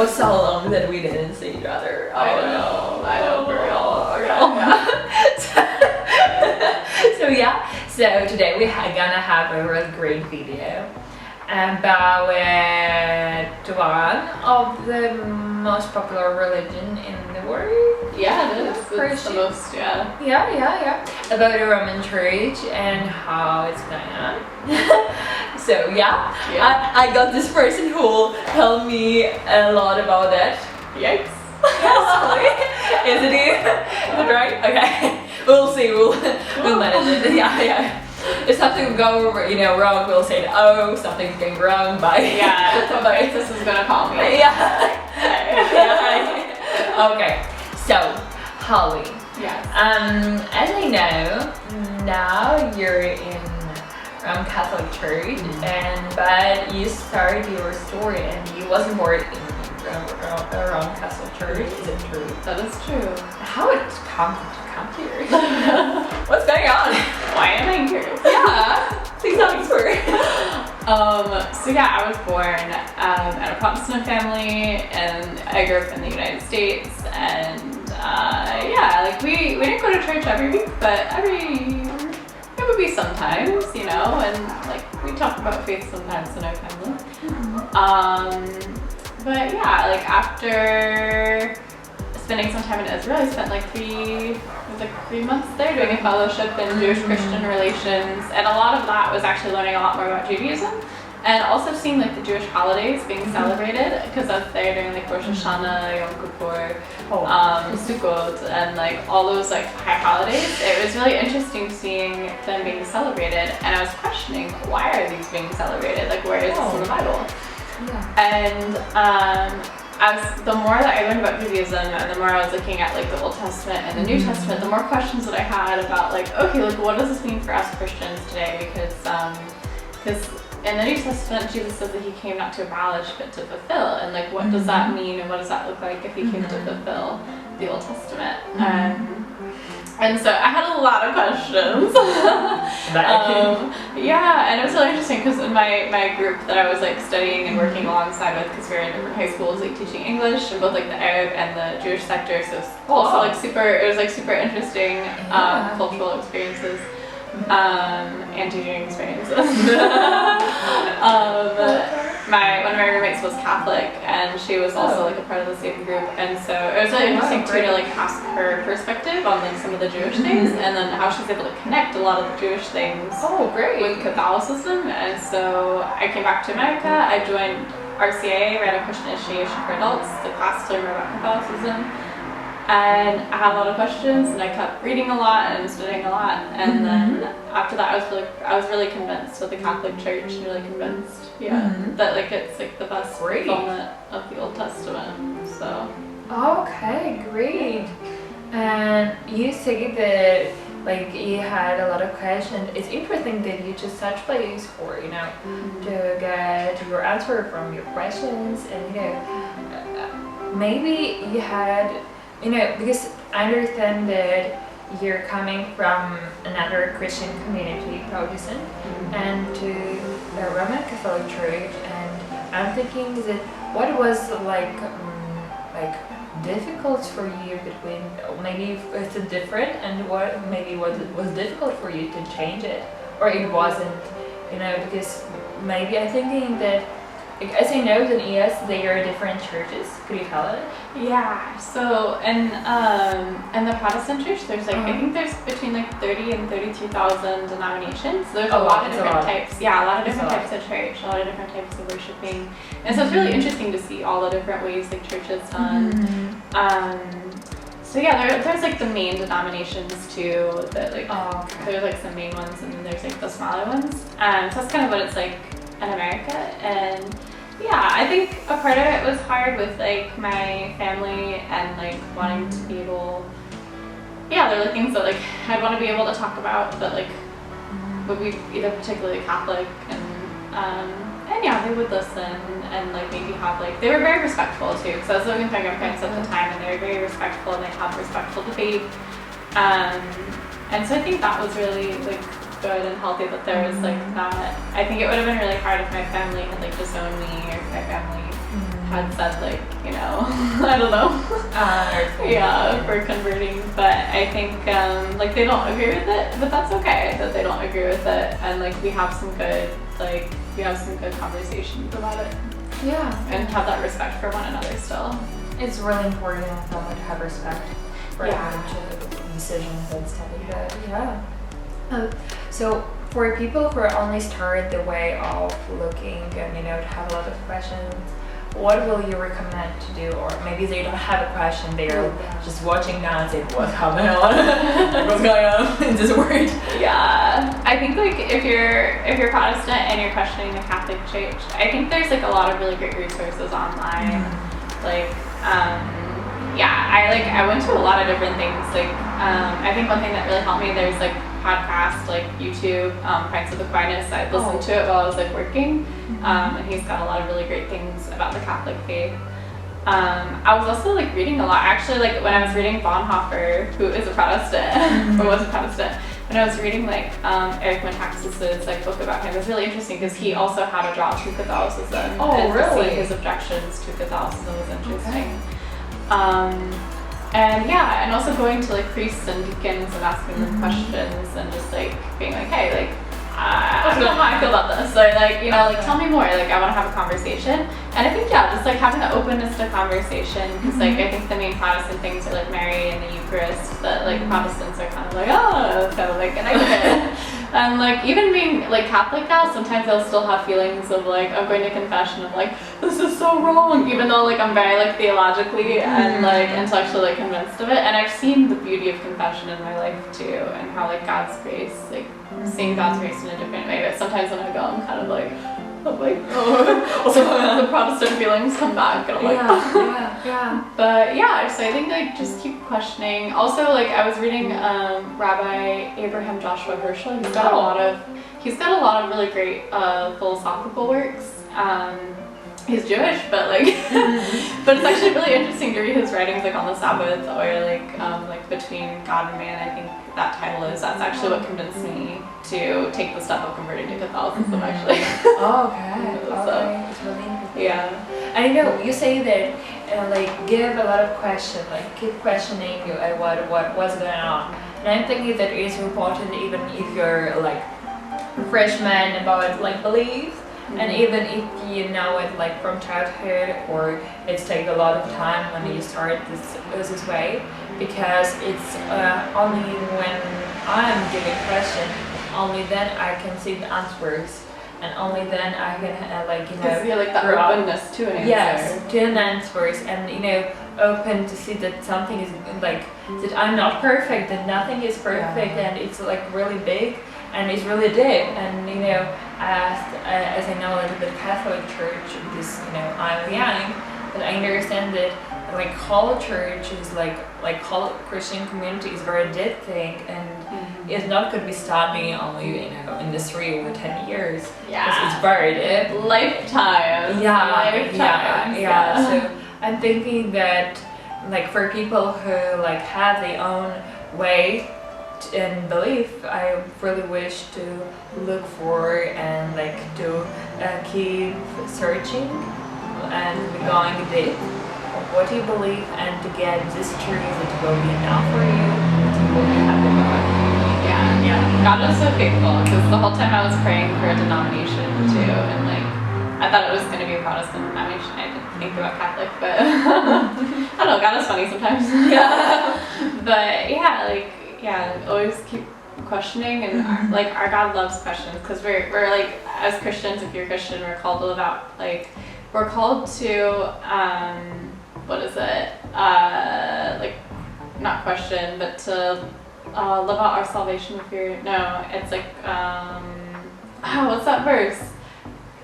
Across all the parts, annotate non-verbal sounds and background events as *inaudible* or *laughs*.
was so long that we didn't see each other. I Oh, know, I know, real. Oh, Yeah. so, yeah, so today we are gonna have a really great video about uh, one of the most popular religion in the world. Yeah, it is. It's the most, yeah. Yeah, yeah, yeah. About the Roman Church and how it's going on. *laughs* so yeah, Yeah. I, I got this person who will tell me a lot about that. Yikes. Yes, *laughs* is it you? Is it right? Okay. *laughs* We'll see. We'll we'll manage it. *laughs* Yeah, yeah. If something go you know wrong, we'll say oh something's going wrong. Bye. Yeah, Bye. Francis is gonna call me. Yeah. yeah. Okay. So, Holly. Yes. Um, as I know, now you're in Roman Catholic Church, and but you started your story and you wasn't born in Roman Roman Catholic Church. Is it true? That is true. How it come to come here? *laughs* What's going on? Why am I here? yeah, please tell me story. *laughs* Um, so yeah, I was born um, at a Protestant family, and I grew up in the United States. And uh, yeah, like we we didn't go to church every week, but every be sometimes, you know, and like we talk about faith sometimes in our family. Um, but yeah, like after spending some time in Israel, I spent like three, it was like three months there doing a fellowship in Jewish-Christian relations, and a lot of that was actually learning a lot more about Judaism, and also seeing like the Jewish holidays being celebrated, because was there during like Rosh Hashanah, Yom Kippur, Oh. um, Sukkot, and like all those like high holidays. It was really interesting seeing them being celebrated, and I was questioning why are these being celebrated? Like where is this in the Bible? yeah. And um, as the more that I learned about Judaism and the more I was looking at like the Old Testament and the New Testament, the more questions that I had about like, okay, like what does this mean for us Christians today? Because because in the New Testament, Jesus says that he came not to abolish but to fulfill. And like, what does that mean and what does that look like if he came to fulfill the Old Testament? Um, and so I had a lot of questions. *laughs* um, yeah, and it was really interesting because in my, my group that I was like studying and working alongside with, because we were in different high schools, like teaching English in both like the Arab and the Jewish sector, so it was also like super. It was like super interesting Yeah. um, cultural experiences um, and teaching experiences. um, my one of my roommates was Catholic, and she was also Oh. like a part of the same group, and so it was really Oh, interesting too to like ask her perspective on like some of the Jewish things, and then how she's able to connect a lot of the Jewish things Oh, great. with Catholicism. And so I came back to America. I joined RCA, Random Christian Initiation for Adults, the class to learn about Catholicism. And I had a lot of questions, and I kept reading a lot and studying a lot. And then after that, I was really, I was really convinced with the Catholic Church, and really convinced, yeah, Mhm. that like it's like the best Great. fulfillment of the Old Testament. So Okay, great. And you say that like you had a lot of questions. It's interesting that you just such place for you know to get your answer from your questions and you know uh, maybe you had you know because I understand that you're coming from another Christian community, Protestant, and to the Roman Catholic Church, and I'm thinking that what was like um, like difficult for you between maybe it's a different and what maybe what was difficult for you to change it? Or it wasn't you know because maybe I'm thinking that like, as I know in ES they are different churches could you tell it Yeah, so and um in the Protestant church there's like I Uh-huh. think there's between like thirty and thirty two thousand denominations. So there's Oh, a wow, lot of different lot. types. Yeah, a lot of different lot. types of church, a lot of different types of worshiping. And so it's really interesting to see all the different ways like church is done. Um so yeah, there, there's like the main denominations too that like oh okay there's like some main ones and then there's like the smaller ones. Um, so that's kind of what it's like in America. And yeah, I think a part of it was hard with like my family and like wanting to be able. Yeah, there are things that like I'd want to be able to talk about that like would be either particularly Catholic and um, and yeah, they would listen and like maybe have like they were very respectful too. Because I was living with my grandparents at the time and they were very respectful and they had respectful debate. Um, and so I think that was really like good and healthy that there was like that. I think it would have been really hard if my family had like disowned me or if my family had said like, you know, *laughs* I don't know. Uh, *laughs* yeah, for converting. But I think um, like they don't agree with it, but that's okay that they don't agree with it. And like we have some good like we have some good conversations about it Yeah. and have that respect for one another still. It's really important I feel like to have respect for Yeah. other's decisions and stuff like. Yeah. Uh, so for people who are only started the way of looking and you know to have a lot of questions, what will you recommend to do? Or maybe they don't have a question, they're just watching now and say, what's happening on? *laughs* what's going on *laughs* in this world? Yeah, I think like if you're if you're Protestant and you're questioning the Catholic Church, I think there's like a lot of really great resources online. Like, um, yeah, I like I went to a lot of different things. Like, um, I think one thing that really helped me there's like podcast, like YouTube, um, Pints of Aquinas. I listened Oh. to it while I was like working, um, and he's got a lot of really great things about the Catholic faith. Um, I was also like reading a lot. Actually, like when I was reading Bonhoeffer, who is a Protestant *laughs* or was a Protestant, when I was reading like um, Eric Metaxas's like book about him, it was really interesting because he also had a draw to Catholicism. Oh, and really? His objections to Catholicism was interesting. Um, and yeah, and also going to like priests and deacons and asking them Mhm. questions and just like being like, hey, like I, I don't know how I feel about this. So like, you know, like tell me more. Like I want to have a conversation. And I think yeah, just like having the openness to conversation because like I think the main Protestant things are like Mary and the Eucharist that like Protestants are kind of like oh of like and I get it. *laughs* And like even being like Catholic now, sometimes I'll still have feelings of like I'm going to confession. I'm like this is so wrong, even though like I'm very like theologically and mm. like intellectually like convinced of it. And I've seen the beauty of confession in my life too, and how like God's grace, like seeing God's grace in a different way. But sometimes when I go, I'm kind of like, *laughs* like, oh, *laughs* also the Protestant feelings come back, and I'm like, yeah, *laughs* yeah. but yeah, so I think like just keep questioning. Also, like I was reading um, Rabbi Abraham Joshua Herschel. He's got a lot of he's got a lot of really great uh, philosophical works. Um, he's Jewish, but like, but it's actually really interesting to read his writings like on the Sabbath or like um, like between God and man. I think that title is. That's actually what convinced me to take the step of converting to Catholicism. Actually, *laughs* Oh, okay. *laughs* So- Okay. It's really interesting. yeah. I know, you say that uh, like give a lot of question, like keep questioning you uh, what what what's going on. And I'm thinking that it's important even if you're like freshman about like beliefs, and even if you know it like from childhood or it's take a lot of time when you start this this way, because it's uh, only when I'm giving question, only then I can see the answers. And only then I can uh, like you know Because like that openness to an answer. Yes, to an answers and you know, open to see that something is like that I'm not perfect, that nothing is perfect, Yeah. and it's like really big and it's really deep. And you know, as uh, as I know a little bit Catholic Church, because you know I'm young, but I understand that like whole church is like like whole Christian community is very deep thing, and Mm-hmm. it's not could be stopping only you know in the three or ten years Yeah. it's very deep. Lifetime. Yeah, Lifetime. yeah, yeah. So I'm thinking that, like, for people who like have their own way and belief, I really wish to look for and like to uh, keep searching and going deep of do you believe and to get this truth that will be enough for you to will be happy. Yeah, yeah. God was so faithful because the whole time I was praying for a denomination too, and like I thought it was going to be a Protestant denomination. I didn't think about Catholic, but *laughs* I don't know. God is funny sometimes. *laughs* Yeah. *laughs* but yeah, like yeah, always keep questioning and our, like our God loves questions because we're we're like as Christians, if you're Christian, we're called to live out like we're called to um what is it uh like not question but to uh, live out our salvation with fear. No, it's like um, oh, what's that verse?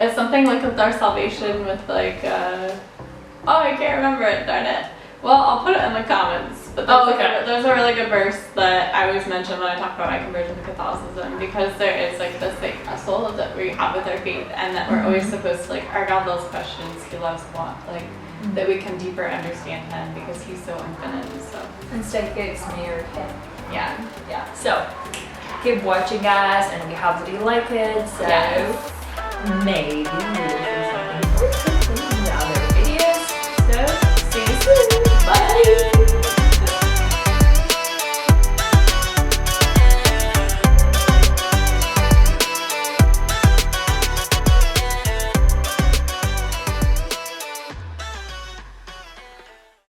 It's something like with our salvation with like uh, oh, I can't remember it. Darn it. Well, I'll put it in the comments. But those, Oh, okay. a, those are really good verse that I always mention when I talk about my conversion to Catholicism because there is like this a soul that we have with our faith and that we're always mm-hmm. supposed to like our God loves questions. He loves want like mm-hmm. that we can deeper understand Him because He's so infinite. So And stay fixed near him. yeah. Yeah. So keep watching guys and we hope that you like it. So maybe